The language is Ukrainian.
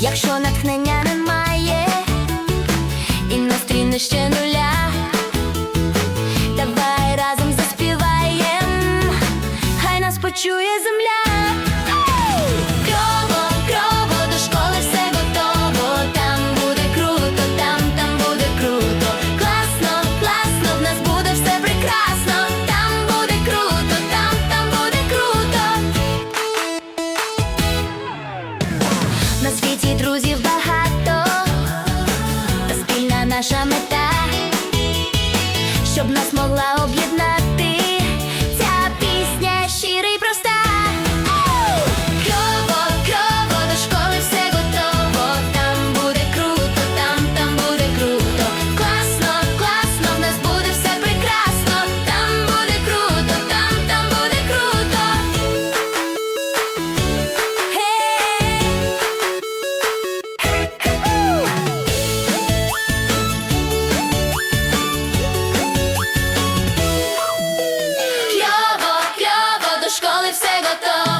якщо натхнення немає, і настрій не ще нуля, давай разом заспіваєм, хай нас почує земля. і друзів багато, спільна наша мета, щоб нас могла. красота.